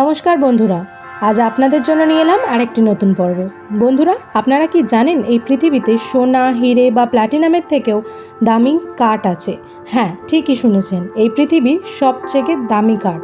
নমস্কার বন্ধুরা, আজ আপনাদের জন্য নিয়ে এলাম আরেকটি নতুন পর্ব। বন্ধুরা, আপনারা কি জানেন এই পৃথিবীতে সোনা, হিরে বা প্ল্যাটিনামের থেকেও দামি কাঠ আছে? হ্যাঁ ঠিকই শুনেছেন, এই পৃথিবীর সবথেকে দামি কাঠ।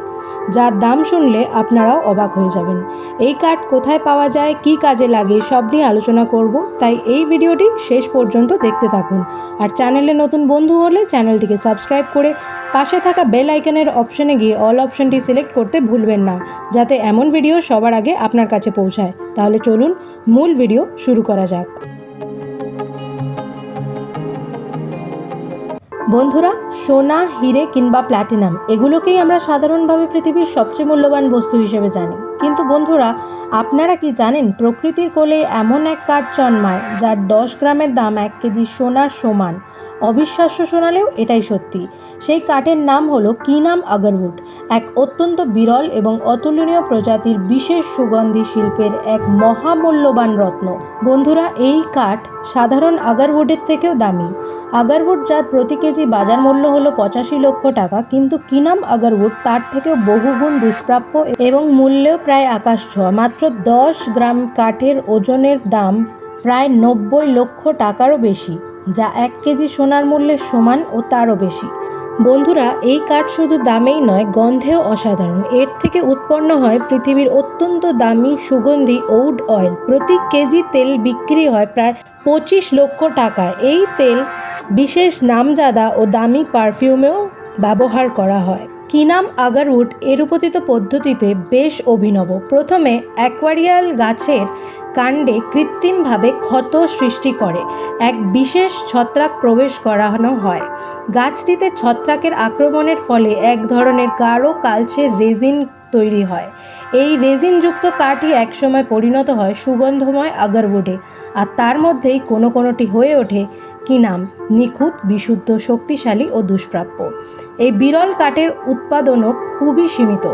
যার দাম শুনলে আপনারাও অবাক হয়ে যাবেন। এই কাঠ কোথায় পাওয়া যায়, কী কাজে লাগে, সব নিয়ে আলোচনা করব। তাই এই ভিডিওটি শেষ পর্যন্ত দেখতে থাকুন। আর চ্যানেলে নতুন বন্ধু হলে চ্যানেলটিকে সাবস্ক্রাইব করে পাশে থাকা বেল আইকনের অপশনে গিয়ে অল অপশনটি সিলেক্ট করতে ভুলবেন না, যাতে এমন ভিডিও সবার আগে আপনার কাছে পৌঁছায়। তাহলে চলুন মূল ভিডিও শুরু করা যাক। বন্ধুরা, সোনা, হিরে কিংবা প্ল্যাটিনাম, এগুলোকেই আমরা সাধারণভাবে পৃথিবীর সবচেয়ে মূল্যবান বস্তু হিসেবে জানি। কিন্তু বন্ধুরা, আপনারা কি জানেন প্রকৃতির কোলে এমন এক কাঠ জন্মায় যার দশ গ্রামের দাম এক কেজি সোনার সমান? অবিশ্বাস্য শোনালেও এটাই সত্যি। সেই কাঠের নাম হলো কিনাম আগরউড এক অত্যন্ত বিরল এবং অতুলনীয় প্রজাতির বিশেষ সুগন্ধি শিল্পের এক মহামূল্যবান রত্ন। বন্ধুরা, এই কাঠ সাধারণ আগারউডের থেকেও দামি। আগারউড যার প্রতি কেজি বাজার মূল্য হলো পঁচাশি লক্ষ টাকা, কিন্তু কিনাম আগারউড তার থেকেও বহুগুণ দুষ্প্রাপ্য এবং মূল্যেও প্রায় আকাশ ছোঁয়া। মাত্র দশ গ্রাম কাঠের ওজনের দাম প্রায় নব্বই লক্ষ টাকারও বেশি, যা এক কেজি সোনার মূল্যের সমান ও তারও বেশি। বন্ধুরা, এই কাঠ শুধু দামেই নয়, গন্ধেও অসাধারণ। এর থেকে উৎপন্ন হয় পৃথিবীর অত্যন্ত দামি সুগন্ধি ওউড অয়েল। প্রতি কেজি তেল বিক্রি হয় প্রায় পঁচিশ লক্ষ টাকা এই তেল বিশেষ নামজাদা ও দামি পারফিউমেও ব্যবহার করা হয়। কিনাম আগারউড এরূপতিত পদ্ধতিতে বেশ অভিনব। প্রথমে অ্যাকোয়ারিয়াল গাছের কাণ্ডে কৃত্রিমভাবে ক্ষত সৃষ্টি করে। এক বিশেষ ছত্রাক প্রবেশ করানো হয়। গাছটিতে ছত্রাকের আক্রমণের ফলে এক ধরনের গাঢ় কালচে রেজিন তৈরি হয়। এই রেজিনযুক্ত কাঠই একসময় পরিণত হয় সুগন্ধময় আগারউডে আর তার মধ্যেই কোনো কোনোটি হয়ে ওঠে কি নাম? নিখুঁত, বিশুদ্ধ, শক্তিশালী ও দুষ্প্রাপ্য। এই বিরল কাঠের উৎপাদনও খুবই সীমিত।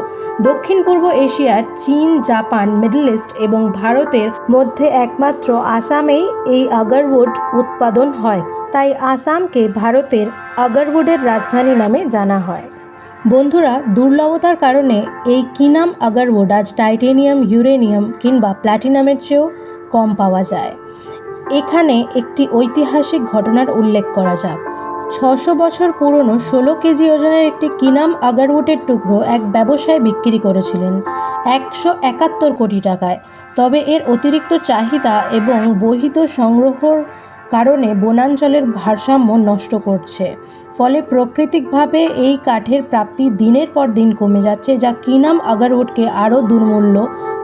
দক্ষিণ পূর্ব এশিয়ার চীন, জাপান, মিডল ইস্ট এবং ভারতের মধ্যে একমাত্র আসামেই এই আগারউড উৎপাদন হয়। তাই আসামকে ভারতের আগারউডের রাজধানী নামে জানা হয়। বন্ধুরা, দুর্লভতার কারণে এই কিনাম আগারউড আজ টাইটেনিয়াম, ইউরেনিয়াম কিংবা প্ল্যাটিনামের চেয়েও কম পাওয়া যায়। এখানে একটি ঐতিহাসিক ঘটনার উল্লেখ করা যাক। ছশো বছর পুরনো ষোলো কেজি ওজনের একটি কিনাম আগারউডের টুকরো এক ব্যবসায় বিক্রি করেছিলেন একশো একাত্তর কোটি টাকায়। তবে এর অতিরিক্ত চাহিদা এবং বহিত সংগ্রহর কারণে বনাঞ্চলের ভারসাম্য নষ্ট করছে। ফলে প্রাকৃতিকভাবে এই কাঠের প্রাপ্তি দিনের পর দিন কমে যাচ্ছে, যা কিনাম আগারউডকে আরও দুর্মূল্য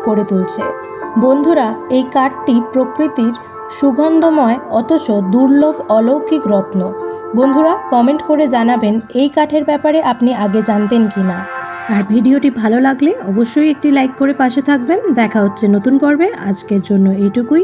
করে তুলছে। বন্ধুরা, এই কাঠটি প্রকৃতির সুগন্ধময় অথচ দুর্লভ অলৌকিক রত্ন। বন্ধুরা, কমেন্ট করে জানাবেন এই কাঠের ব্যাপারে আপনি আগে জানতেন কি না আর ভিডিওটি ভালো লাগলে অবশ্যই একটি লাইক করে পাশে থাকবেন। দেখা হচ্ছে নতুন পর্বে। আজকের জন্য এইটুকুই।